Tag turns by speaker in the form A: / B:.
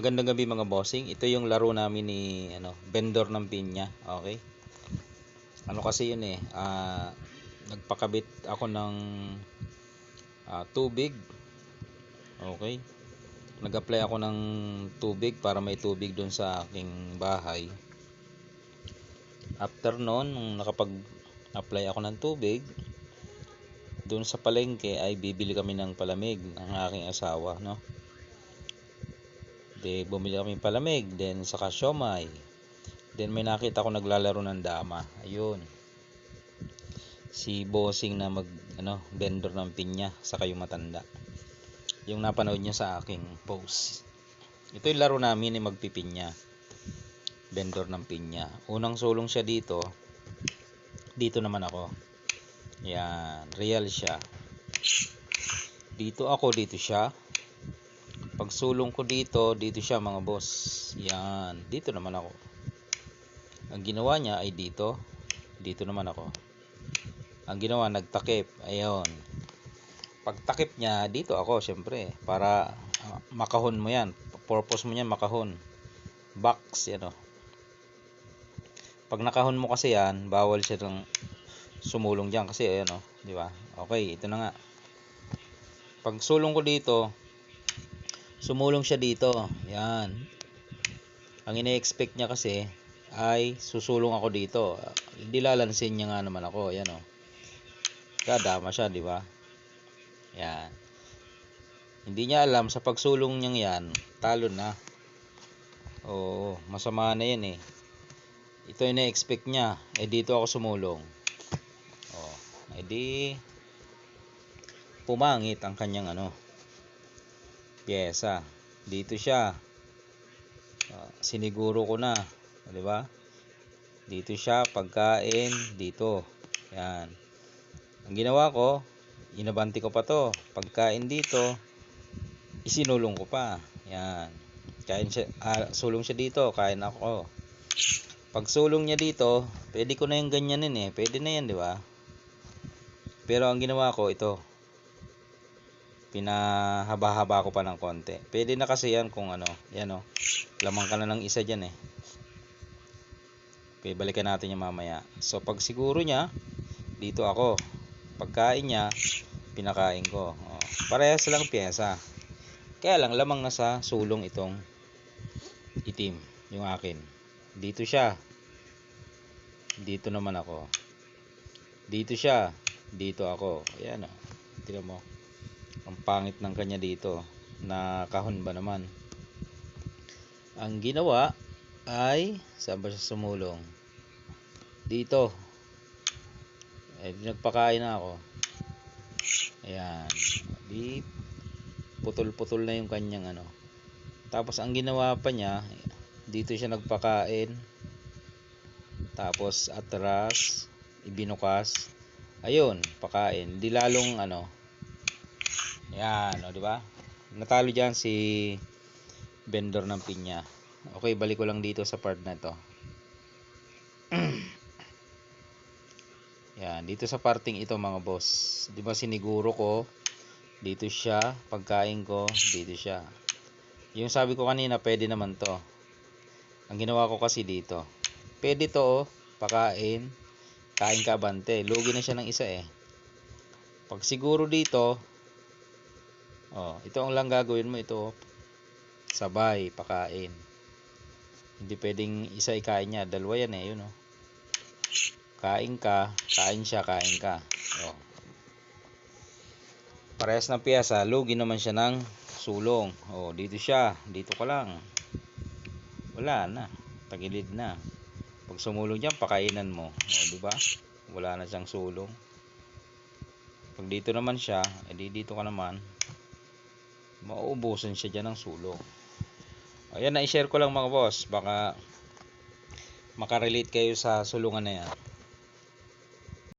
A: Magandang gabi mga bossing. Ito yung laro namin ni ano, vendor ng pinya. Okay? Ano kasi yun eh, ah, nagpakabit ako ng ah, tubig. Okay? Nag-apply ako ng tubig para may tubig doon sa aking bahay. After noon, nung nakapag-apply ako ng tubig, doon sa palengke ay bibili kami ng palamig ng aking asawa, no? De, bumili kami palamig, then saka siomay. Then may nakita ko naglalaro ng dama. Ayun. Si bossing na mag ano, vendor ng pinya saka yung matanda. Yung napanood niyo sa aking post. Ito yung laro namin ni magpipinya. Vendor ng pinya. Unang sulong siya dito. Dito naman ako. Yan, real siya. Dito ako, dito siya. Sulong ko dito, dito siya mga boss. Yan, dito naman ako. Ang ginawa niya ay dito. Dito naman ako. Ang ginawa, nagtakip. Ayun. Pag takip niya, dito ako, syempre. Para ah, makahon mo yan. Purpose mo yan, makahon. Box, yan o. Pag nakahon mo kasi yan, bawal siya ng sumulong diyan kasi ayan oh, di ba? Okay, ito na nga. Pag sulong ko dito, sumulong siya dito. Yan. Ang ine-expect niya kasi ay susulong ako dito. Hindi lalansin niya nga naman ako, ayan oh. Kadama siya, di ba? Yan. Hindi niya alam sa pagsulong niyang yan, talo na. Oo, masama na yan eh. Ito ina-expect niya. Eh dito ako sumulong. Oh, eh di pumangit ang kanyang ano pyesa. Dito siya. Ah, siniguro ko na, di ba? Dito siya pagkain dito. Yan. Ang ginawa ko, inabanti ko pa to. Pagkain dito, isinulong ko pa. Yan. Kain siya, ah, sulong siya dito, kain ako. Pag sulong niya dito, pwede ko na yung ganyanin eh. Pwede na yan, di ba? Pero ang ginawa ko, ito. Pinahaba-haba ko pa ng konti. Pwede na kasi yan kung ano. Yan o. Lamang ka na ng isa dyan eh. Okay, balikan natin yung mamaya. So, pag siguro niya, dito ako. Pagkain niya, pinakain ko. O, parehas lang pyesa. Kaya lang, lamang na sa sulong itong itim. Yung akin. Dito siya. Dito naman ako. Dito siya. Dito ako. Ayan o. Tignan mo. Ang pangit ng kanya dito. Na kahon ba naman. Ang ginawa ay saan ba siya sumulong? Dito. Eh, nagpakain na ako. Ayan. Di putol-putol na yung kanyang ano. Tapos ang ginawa pa niya, dito siya nagpakain tapos atras ibinukas ayun pakain di lalong ano yan o di ba? Natalo diyan si vendor ng pinya. Okay balik ko lang dito sa part na to. Yan dito sa parting ito mga boss. Di ba siniguro ko dito siya pagkain ko dito siya. Yung sabi ko kanina pwede naman to. Ang ginawa ko kasi dito pwede to oh, pakain. Kain ka bante. Lugi na siya ng isa eh. Pag siguro dito oh ito ang lang gagawin mo ito oh. sabay pakain. Hindi pwedeng isa ikain niya dalawa yan eh yun oh. Kain ka kain siya kain ka. Oh. Parehas ng piyasa lugi naman siya ng sulong. Oh dito siya dito ka lang. Wala na tagilid na. Pag sumulong diyan pakainan mo. O di ba? Wala na siyang sulong. Pag dito naman siya edi dito ka naman mauubusan siya diyan ng sulong. Ayan na i-share ko lang mga boss. Baka makarelate kayo sa sulungan na yan